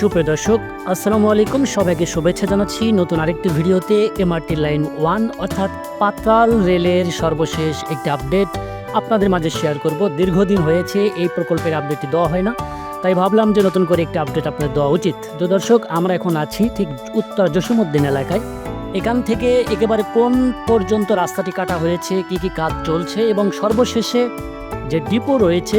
সুপ্রিয় দর্শক, আসসালামু আলাইকুম। সবাইকে শুভেচ্ছা জানাচ্ছি নতুন আরেকটি ভিডিওতে এমআরটি লাইন ওয়ান অর্থাৎ পাতাল রেলের সর্বশেষ একটি আপডেট আপনাদের মাঝে শেয়ার করব। দীর্ঘদিন হয়েছে, এই প্রকল্পের আপডেটটি দেওয়া হয় না, তাই ভাবলাম যে নতুন করে একটি আপডেট আপনাদের দেওয়া উচিত। তো দর্শক, আমরা এখন আছি ঠিক উত্তর জসীমউদ্দিন এলাকায়। এখান থেকে একেবারে কোন পর্যন্ত রাস্তাটি কাটা হয়েছে, কি কি কাজ চলছে এবং সর্বশেষে যে ডিপো রয়েছে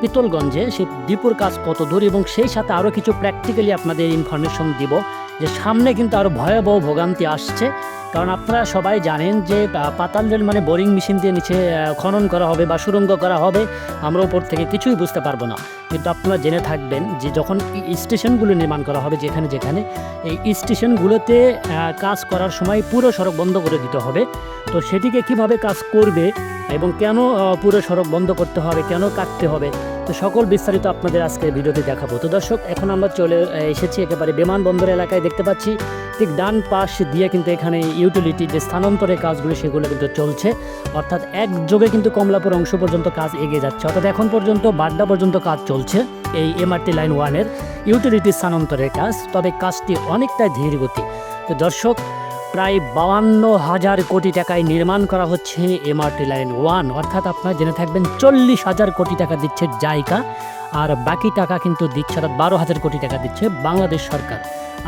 পিতলগঞ্জে সেই ডিপোর কাজ কত দূর এবং সেই সাথে আরও কিছু প্র্যাকটিক্যালি আপনাদের ইনফরমেশন দিব। যে সামনে কিন্তু আরও ভয়াবহ ভোগান্তি আসছে। কারণ আপনারা সবাই জানেন যে পাতাল রেল মানে বোরিং মেশিন দিয়ে নিচে খনন করা হবে বা সুরঙ্গ করা হবে, আমরা উপর থেকে কিছুই বুঝতে পারব না। কিন্তু আপনারা জেনে থাকবেন যে, যখন স্টেশনগুলো নির্মাণ করা হবে যেখানে যেখানে, এই স্টেশনগুলোতে কাজ করার সময় পুরো সড়ক বন্ধ করে দিতে হবে। তো সেটিকে কীভাবে কাজ করবে এবং কেন পুরো সড়ক বন্ধ করতে হবে, কেন কাটতে হবে তো সকল বিস্তারিত আপনাদের আজকে ভিডিওতে দেখাবো। তো দর্শক, এখন আমরা চলে এসেছি একেবারে বিমানবন্দর এলাকায় দেখতে পাচ্ছি। ঠিক ডান পাশ দিয়ে কিন্তু এখানে ইউটিলিটি যে স্থানান্তরের কাজগুলো, সেগুলো কিন্তু চলছে। অর্থাৎ একযোগে কিন্তু কমলাপুর অংশ পর্যন্ত কাজ এগিয়ে যাচ্ছে। অর্থাৎ এখন পর্যন্ত, বাড্ডা পর্যন্ত কাজ চলছে এই এমআরটি লাইন ওয়ানের ইউটিলিটি স্থানান্তরের কাজ। তবে কাজটি অনেকটাই ধীর গতি তো দর্শক প্রায় বাউান্ন হাজার কোটি টাকায় নির্মাণ করা হচ্ছে এমআরটি লাইন ওয়ান। অর্থাৎ আপনারা জেনে থাকবেন, চল্লিশ হাজার কোটি টাকা দিচ্ছে জায়গা আর বাকি টাকা কিন্তু দিচ্ছে অর্থাৎ বারো হাজার কোটি টাকা দিচ্ছে বাংলাদেশ সরকার।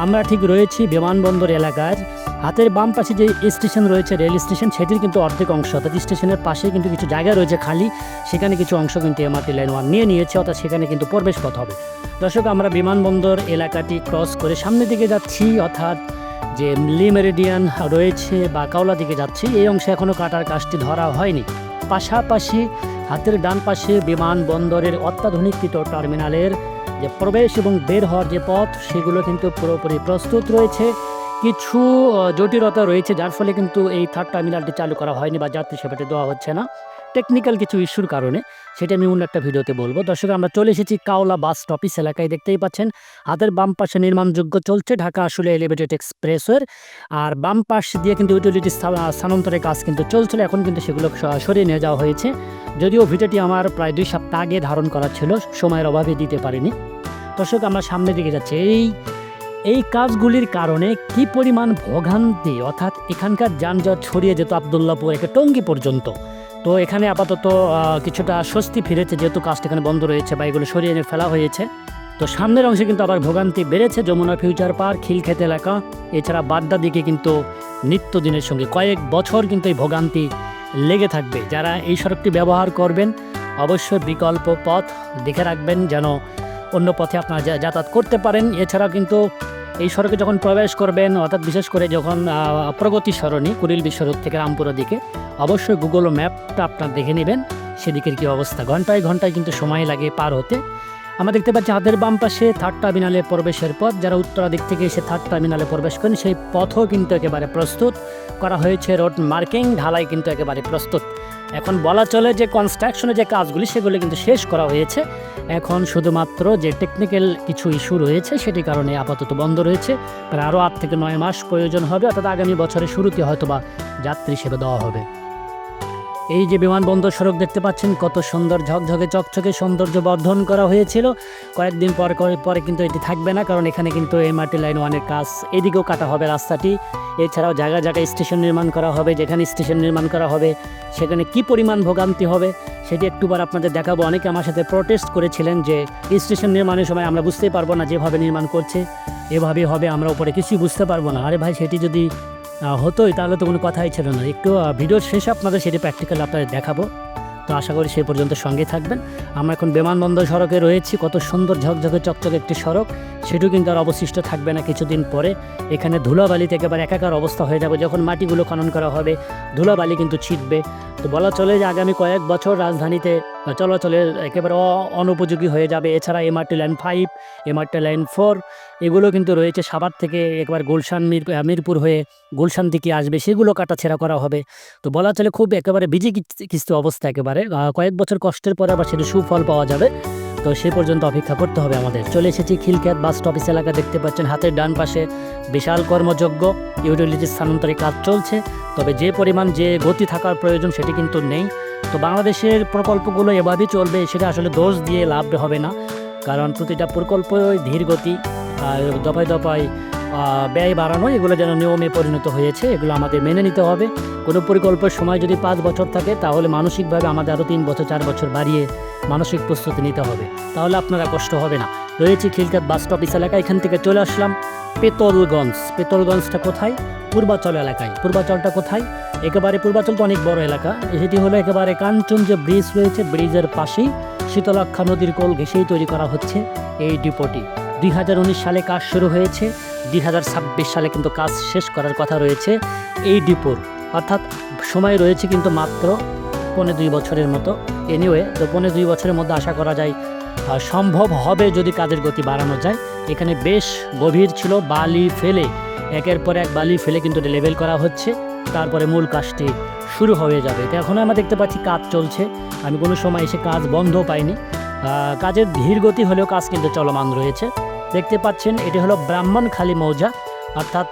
আমরা ঠিক রয়েছি বিমানবন্দর এলাকার। হাতের বাম পাশে যে স্টেশন রয়েছে, রেল স্টেশন, সেটির কিন্তু অর্ধেক অংশ। অর্থাৎ স্টেশনের পাশে কিন্তু কিছু জায়গা রয়েছে খালি। সেখানে কিছু অংশ কিন্তু এমআরটি লাইন ওয়ান নিয়ে নিয়েছে, অর্থাৎ সেখানে কিন্তু প্রবেশ পথ হবে। দর্শক, আমরা বিমানবন্দর এলাকাটি ক্রস করে সামনের দিকে যাচ্ছি, অর্থাৎ যে লি মেরিডিয়ান রয়েছে বা কাওলা দিকে যাচ্ছি, এই অংশে এখনও কাটার কাজটি ধরা হয়নি। পাশাপাশি হাতের ডান পাশে বিমানবন্দরের অত্যাধুনিকৃত টার্মিনালের যে প্রবেশ এবং বের হওয়ার যে পথ, সেগুলো কিন্তু পুরোপুরি প্রস্তুত রয়েছে। কিছু জটিলতা রয়েছে, যার ফলে কিন্তু এই থার্ড টার্মিনালটি চালু করা হয়নি বা যাত্রী সেবাটি দেওয়া হচ্ছে না। টেকনিক্যাল কিছু ইস্যুর কারণে, সেটা আমি অন্য একটা ভিডিওতে বলব। দর্শক, আমরা চলে এসেছি কাওলা বাস স্টপিস এলাকায়, দেখতেই পাচ্ছেন। হাতের বাম পাশে নির্মাণযোগ্য চলছে ঢাকা আসলে এলিভেটেড এক্সপ্রেসওয়ের আর বাম পাশ দিয়ে কিন্তু ইউটিলিটি স্থানান্তরের কাজ কিন্তু চলছিল। এখন কিন্তু সেগুলো সরিয়ে নিয়ে যাওয়া হয়েছে। যদিও ভিডিওটি আমার প্রায় দুই সপ্তাহ আগে ধারণ করা ছিল, সময়ের অভাবে দিতে পারিনি। দর্শক, আমরা সামনের দিকে যাচ্ছি। এই এই কাজগুলির কারণে কি পরিমাণ ভোগান্তি? অর্থাৎ এখানকার যানজট ছড়িয়ে যেত আবদুল্লাপুর একে টঙ্গী পর্যন্ত। তো এখানে আপাতত কিছুটা স্বস্তি ফিরেছে যেহেতু কাজটা এখানে বন্ধ রয়েছে বা এগুলো সরিয়ে এনে ফেলা হয়েছে। তো সামনের অংশে কিন্তু আবার ভোগান্তি বেড়েছে যমুনা ফিউচার পার্ক, খিলক্ষেত এলাকা। এছাড়া বাড্ডা দিকে কিন্তু নিত্যদিনের সঙ্গে কয়েক বছর কিন্তু এই ভোগান্তি লেগে থাকবে। যারা এই সড়কটি ব্যবহার করবেন, অবশ্যই বিকল্প পথ দেখে রাখবেন যেন অন্য পথে আপনারা যাতায়াত করতে পারেন। এছাড়াও কিন্তু এই সড়কে যখন প্রবেশ করবেন, অর্থাৎ বিশেষ করে যখন প্রগতি সরণি কুড়িল বিশ্বরোড থেকে রামপুরের দিকে, অবশ্যই গুগল ম্যাপটা আপনার দেখে নেবেন। সেদিকের কি অবস্থা? ঘন্টায় ঘন্টায় কিন্তু সময় লাগে পার হতে। আমরা দেখতে পাচ্ছি হাতের বাম পাশে থার্ড টার্মিনালে প্রবেশের পথ। যারা উত্তরা দিক থেকে এসে থার্ড টার্মিনালে প্রবেশ করেন, সেই পথও কিন্তু একেবারে প্রস্তুত করা হয়েছে। রোড মার্কিং, ঢালাই কিন্তু একেবারে প্রস্তুত। এখন বলা চলে যে কনস্ট্রাকশনের যে কাজগুলি, সেগুলি কিন্তু শেষ করা হয়েছে। এখন শুধুমাত্র যে টেকনিক্যাল কিছু ইস্যু রয়েছে সেটি কারণে আপাতত বন্ধ রয়েছে। প্রায় আরও আট থেকে নয় মাস প্রয়োজন হবে, অর্থাৎ আগামী বছরের শুরুতে হয়তোবা যাত্রী সেবা দেওয়া হবে। এই যে বিমানবন্দর সড়ক দেখতে পাচ্ছেন, কত সুন্দর ঝকঝকে, চকচকে সৌন্দর্য বর্ধন করা হয়েছিল। কয়েকদিন পর পরে কিন্তু এটি থাকবে না, কারণ এখানে কিন্তু এমআরটি লাইন ওয়ানের কাজ এদিকেও কাটা হবে রাস্তাটি। এছাড়াও জায়গা জায়গায় স্টেশন নির্মাণ করা হবে, যেখানে স্টেশন নির্মাণ করা হবে, সেখানে কি পরিমাণ ভোগান্তি হবে, সেটি একটুবার আপনাদের দেখাবো। অনেকে আমার সাথে প্রটেস্ট করেছিলেন যে স্টেশন নির্মাণের সময় আমরা বুঝতেই পারব না যেভাবে নির্মাণ করছে, এভাবে হবে, আমরা উপরে কিছুই বুঝতে পারব না। আরে ভাই, সেটি যদি হতোই, তাহলে তো কোনো কথাই ছিল না। একটু ভিডিওর শেষে আপনাদের সেটি প্র্যাকটিক্যাল আপনাদের দেখাবো। তো আশা করি সেই পর্যন্ত সঙ্গে থাকবেন। আমরা এখন বিমানবন্দর সড়কে রয়েছি, কত সুন্দর ঝকঝকে চকচকে একটি সড়ক। সেটিও কিন্তু আর অবশিষ্ট থাকবে না কিছুদিন পরে। এখানে ধুলাবালিতে একেবারে একাকার অবস্থা হয়ে যাবে। যখন মাটিগুলো খনন করা হবে, ধুলাবালি কিন্তু ছিটবে। তো বলা চলে যে আগামী কয়েক বছর রাজধানীতে চলাচলের একেবারে অনুপযোগী হয়ে যাবে। এছাড়া MRT line five MRT line four এগুলো কিন্তু রয়েছে সাভার থেকে একবার গুলশান মির মিরপুর হয়ে গুলশান দিকে আসবে। সেগুলো কাটা ছেঁড়া করা হবে। তো বলা চলে খুব একেবারে বিজি কিস্তি অবস্থা একেবারে। কয়েক বছর কষ্টের পরে আবার সেটা সুফল পাওয়া যাবে। তো সে পর্যন্ত অপেক্ষা করতে হবে আমাদের। চলে এসেছি খিলখ্যাত বাস স্টপিস এলাকা দেখতে পাচ্ছেন হাতের ডান পাশে বিশাল কর্মযোগ্য ইউটিলিটি স্থানান্তরে কাজ চলছে। তবে যে পরিমাণ যে গতি থাকার প্রয়োজন সেটি কিন্তু নেই। তো বাংলাদেশের প্রকল্পগুলো এভাবেই চলবে সেটা আসলে দোষ দিয়ে লাভ হবে না। কারণ প্রতিটা প্রকল্পই ধীর গতি আর দফায় দফায় ব্যয় বাড়ানো, এগুলো যেন নিয়মে পরিণত হয়েছে, এগুলো আমাদের মেনে নিতে হবে। কোনো পরিকল্পের সময় যদি পাঁচ বছর থাকে, তাহলে মানসিকভাবে আমাদের আরও তিন বছর, চার বছর বাড়িয়ে মানসিক প্রস্তুতি নিতে হবে। তাহলে আপনারা কষ্ট হবে না। রয়েছে খিলকাত বাস স্টপিস এলাকা, এখান থেকে চলে আসলাম। পেতলগঞ্জ, পেতলগঞ্জটা কোথায়? পূর্বাচল এলাকায়। পূর্বাচলটা কোথায়? একেবারে পূর্বাচল তো অনেক বড় এলাকা। সেটি হলো একেবারে কাঞ্চন যে ব্রিজ রয়েছে, ব্রিজের পাশেই শীতলাক্ষা নদীর কোল ঘেঁষেই তৈরি করা হচ্ছে এই ডিপোটি। দুই হাজার উনিশ সালে কাজ শুরু হয়েছে, দুই হাজার ছাব্বিশ সালে কিন্তু কাজ শেষ করার কথা রয়েছে এই ডিপোর। অর্থাৎ সময় রয়েছে কিন্তু মাত্র পনেরো দুই বছরের মতো। এনিওয়ে তো পনেরো দুই বছরের মধ্যে আশা করা যায় সম্ভব হবে যদি কাজের গতি বাড়ানো যায়। এখানে বেশ গভীর ছিল, বালি ফেলে, একের পর এক বালি ফেলে কিন্তু লেভেল করা হচ্ছে। তারপরে মূল কাজটি শুরু হয়ে যাবে। তো এখন আমরা দেখতে পাচ্ছি কাজ চলছে। আমি কোনো সময় এসে কাজ বন্ধ পাইনি। কাজের ধীর গতি হলেও কাজ কিন্তু চলমান রয়েছে। দেখতে পাচ্ছেন, এটি হলো ব্রাহ্মণখালী মৌজা। অর্থাৎ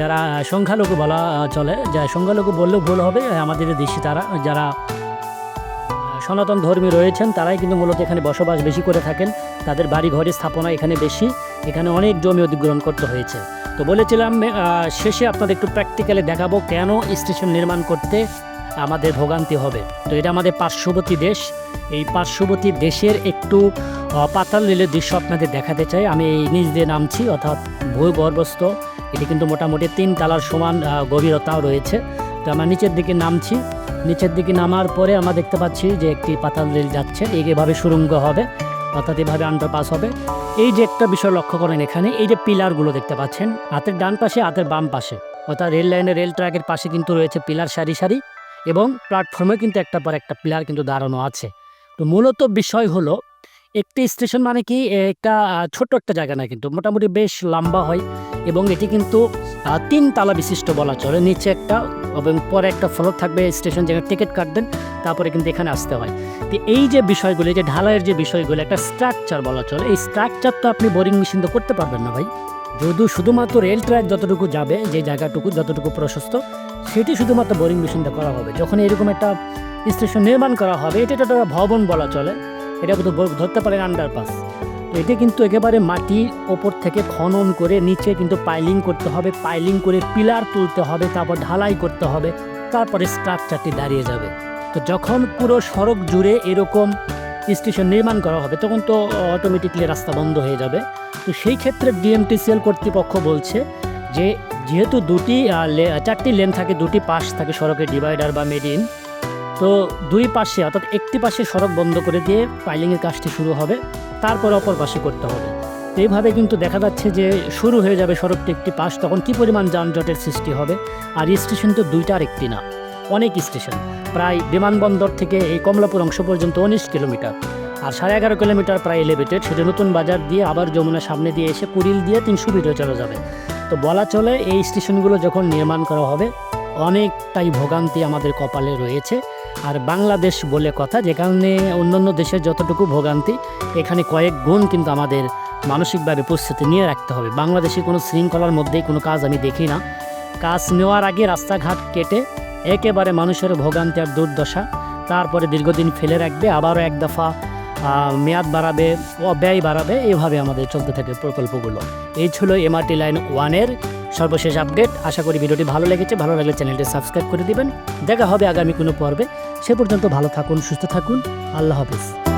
যারা সংখ্যালঘু বলা চলে যা সংখ্যালঘু বললেও ভুল হবে, আমাদের দেশি তারা, যারা সনাতন ধর্মী রয়েছেন, তারাই কিন্তু মূলত এখানে বসবাস বেশি করে থাকেন। তাদের বাড়ি ঘরের স্থাপনা এখানে বেশি, এখানে অনেক জমি অধিগ্রহণ করতে হয়েছে। তো বলেছিলাম শেষে আপনাদের একটু প্র্যাকটিক্যালি দেখাবো কেন স্টেশন নির্মাণ করতে আমাদের ভোগান্তি হবে। তো এটা আমাদের পার্শ্ববর্তী দেশ। এই পার্শ্ববর্তী দেশের একটু পাতাল রেলের দৃশ্য আপনাদের দেখাতে চাই। আমি এই নিচ দিয়ে নামছি, অর্থাৎ ভূগর্ভস্থ। এটি কিন্তু মোটামুটি তিন তালার সমান গভীরতাও রয়েছে। তো আমরা নিচের দিকে নামছি। নিচের দিকে নামার পরে আমরা দেখতে পাচ্ছি যে একটি পাতাল রেল যাচ্ছে। এভাবে সুরঙ্গ হবে, অর্থাৎ এভাবে আন্ডারপাস হবে। এই যে একটা বিষয় লক্ষ্য করেন এখানে, এই যে পিলারগুলো দেখতে পাচ্ছেন, হাতের ডান পাশে, হাতের বাম পাশে। অর্থাৎ রেল লাইনের রেল ট্র্যাকের পাশে কিন্তু রয়েছে পিলার সারি সারি। এবং প্ল্যাটফর্মে কিন্তু একটা পর একটা প্লেয়ার কিন্তু দাঁড়ানো আছে। তো মূলত বিষয় হলো, একটি স্টেশন মানে কি একটা ছোট্ট একটা জায়গা না কিন্তু মোটামুটি বেশ লম্বা হয় এবং এটি কিন্তু তিন তালা বিশিষ্ট বলা চলে। নিচে একটা এবং পরে একটা ফলক থাকবে স্টেশন যেখানে টিকিট কাটবেন, তারপরে কিন্তু এখানে আসতে হয়। তো এই যে বিষয়গুলো যে ঢালাইয়ের যে বিষয়গুলো, একটা স্ট্রাকচার বলা চলে। এই স্ট্রাকচার তো আপনি বোরিং মেশিন তো করতে পারবেন না ভাই। যদি শুধুমাত্র রেল ট্র্যাক যতটুকু যাবে, যে জায়গাটুকু যতটুকু প্রশস্ত সেটি শুধুমাত্র বোরিং মেশিনটা করা হবে। যখন এরকম একটা স্টেশন নির্মাণ করা হবে, এটা একটা ভবন বলা চলে। এটা কিন্তু ধরতে পারেন আন্ডারপাস তো এটা কিন্তু একেবারে মাটি ওপর থেকে খনন করে নিচে কিন্তু পাইলিং করতে হবে পাইলিং করে পিলার তুলতে হবে, তারপর ঢালাই করতে হবে, তারপরে স্ট্রাকচারটি দাঁড়িয়ে যাবে। তো যখন পুরো সড়ক জুড়ে এরকম স্টেশন নির্মাণ করা হবে, তখন তো অটোমেটিকলি রাস্তা বন্ধ হয়ে যাবে। তো সেই ক্ষেত্রে ডিএমটিসিএল কর্তৃপক্ষ বলছে যে যেহেতু দুটি চারটি লেন থাকে, দুটি পাশ থাকে সড়কের ডিভাইডার বা মেডিন তো দুই পাশে, অর্থাৎ একটি পাশে সড়ক বন্ধ করে দিয়ে পাইলিংয়ের কাজটি শুরু হবে, তারপর অপর পাশে করতে হবে। এইভাবে কিন্তু দেখা যাচ্ছে যে শুরু হয়ে যাবে সড়কটি একটি পাশ, তখন কি পরিমাণ যানজটের সৃষ্টি হবে? আর স্টেশন তো দুইটা আর একটি না, অনেক স্টেশন প্রায় বিমানবন্দর থেকে এই কমলাপুর অংশ পর্যন্ত উনিশ কিলোমিটার, আর সাড়ে এগারো কিলোমিটার প্রায় এলিভেটেড সেটা নতুন বাজার দিয়ে আবার যমুনা সামনে দিয়ে এসে কুড়িল দিয়ে তিনশো ভিডিও চলে যাবে। তো বলা চলে, এই স্টেশনগুলো যখন নির্মাণ করা হবে, অনেকটাই ভোগান্তি আমাদের কপালে রয়েছে। আর বাংলাদেশ বলে কথা যেখানে অন্যান্য দেশের যতটুকু ভোগান্তি, এখানে কয়েক গুণ কিন্তু আমাদের মানসিকভাবে প্রস্তুতি নিয়ে রাখতে হবে। বাংলাদেশে কোনো শৃঙ্খলার মধ্যেই কোনো কাজ আমি দেখি না। কাজ নেওয়ার আগে রাস্তাঘাট কেটে একেবারে মানুষের ভোগান্তি আর দুর্দশা, তারপরে দীর্ঘদিন ফেলে রাখবে, আবারও এক দফা মেয়াদ বাড়াবে ব্যয় বাড়াবে এইভাবে আমাদের চলতে থাকে প্রকল্পগুলো। এই ছিল এমআরটি লাইন ওয়ানের সর্বশেষ আপডেট আশা করি ভিডিওটি ভালো লেগেছে। ভালো লাগলে চ্যানেলটি সাবস্ক্রাইব করে দিবেন। দেখা হবে আগামী কোনো পর্বে। সে পর্যন্ত ভালো থাকুন, সুস্থ থাকুন। আল্লাহ হাফিজ।